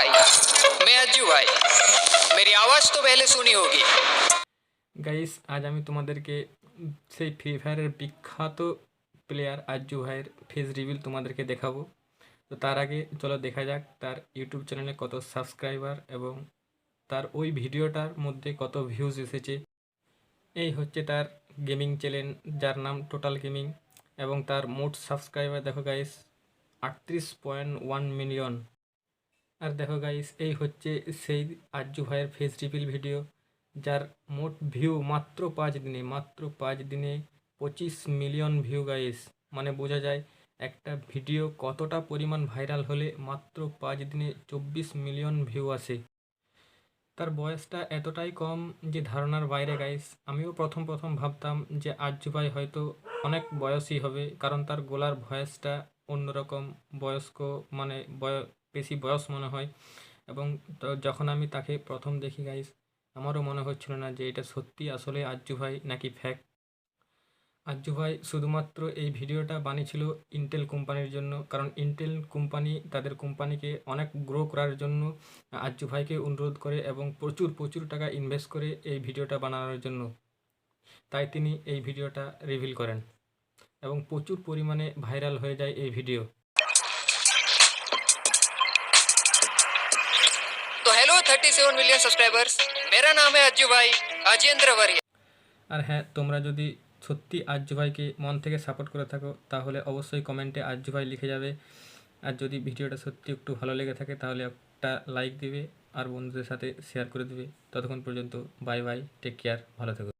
हाय मैं अज्जू भाई मेरी आवाज़ तो पहले सुनी होगी গাইস আজ আমি তোমাদেরকে সেই ফ্রি ফায়ারের বিখ্যাত প্লেয়ার আজ্জু ভাইয়ের ফেস রিভিল তোমাদেরকে দেখাবো তো তার আগে চলো দেখা যাক তার ইউটিউব চ্যানেলে কত সাবস্ক্রাইবার এবং তার ওই ভিডিওটার মধ্যে কত ভিউজ এসেছে এই হচ্ছে তার গেমিং চ্যানেল যার নাম টোটাল গেমিং এবং তার মোট সাবস্ক্রাইবার দেখো গাইস আটত্রিশ পয়েন্ট ওয়ান মিলিয়ন আর দেখো গাইস এই হচ্ছে সেই আজ্জু ভাইয়ের ফেস রিভিল ভিডিও যার মোট ভিউ মাত্র পাঁচ দিনে, মাত্র পাঁচ দিনে পঁচিশ মিলিয়ন ভিউ গাইস মানে বোঝা যায়, একটা ভিডিও কতটা পরিমাণ ভাইরাল হলে মাত্র পাঁচ দিনে চব্বিশ মিলিয়ন ভিউ আসে। তার বয়সটা এতটাই কম যে ধারণার বাইরে গাইস আমিও প্রথম প্রথম ভাবতাম যে আজ্জু ভাই হয়তো অনেক বয়সই হবে, কারণ তার গলার ভয়েসটা অন্যরকম, বয়স্ক মানে বয় বেশি বয়স মনে হয়। এবং যখন আমি তাকে প্রথম দেখি গাইস আমারও মনে হচ্ছিল না যে এটা সত্যি আসলে আজ্জু ভাই নাকি ফ্যাক আজ্জু ভাই শুধুমাত্র এই ভিডিওটা বানিয়েছিল ইন্টেল কোম্পানির জন্য, কারণ ইন্টেল কোম্পানি তাদের কোম্পানিকে অনেক গ্রো করার জন্য আজ্জু ভাইকে অনুরোধ করে এবং প্রচুর প্রচুর টাকা ইনভেস্ট করে এই ভিডিওটা বানানোর জন্য। তাই তিনি এই ভিডিওটা রিভিল করেন এবং প্রচুর পরিমাণে ভাইরাল হয়ে যায় এই ভিডিও। তো hello thirty seven million subscribers মেরা নাম হ্যাঁ আজ্জু ভাই আর হ্যাঁ তোমরা যদি সত্যি আজ্জু ভাইকে মন থেকে সাপোর্ট করে থাকো, তাহলে অবশ্যই কমেন্টে আজ্জু ভাই লিখে যাবে। আর যদি ভিডিওটা সত্যি একটু ভালো লেগে থাকে, তাহলে একটা লাইক দিবে আর বন্ধুদের সাথে শেয়ার করে দিবে। ততক্ষণ পর্যন্ত বাই বাই টেক কেয়ার ভালো থেকো।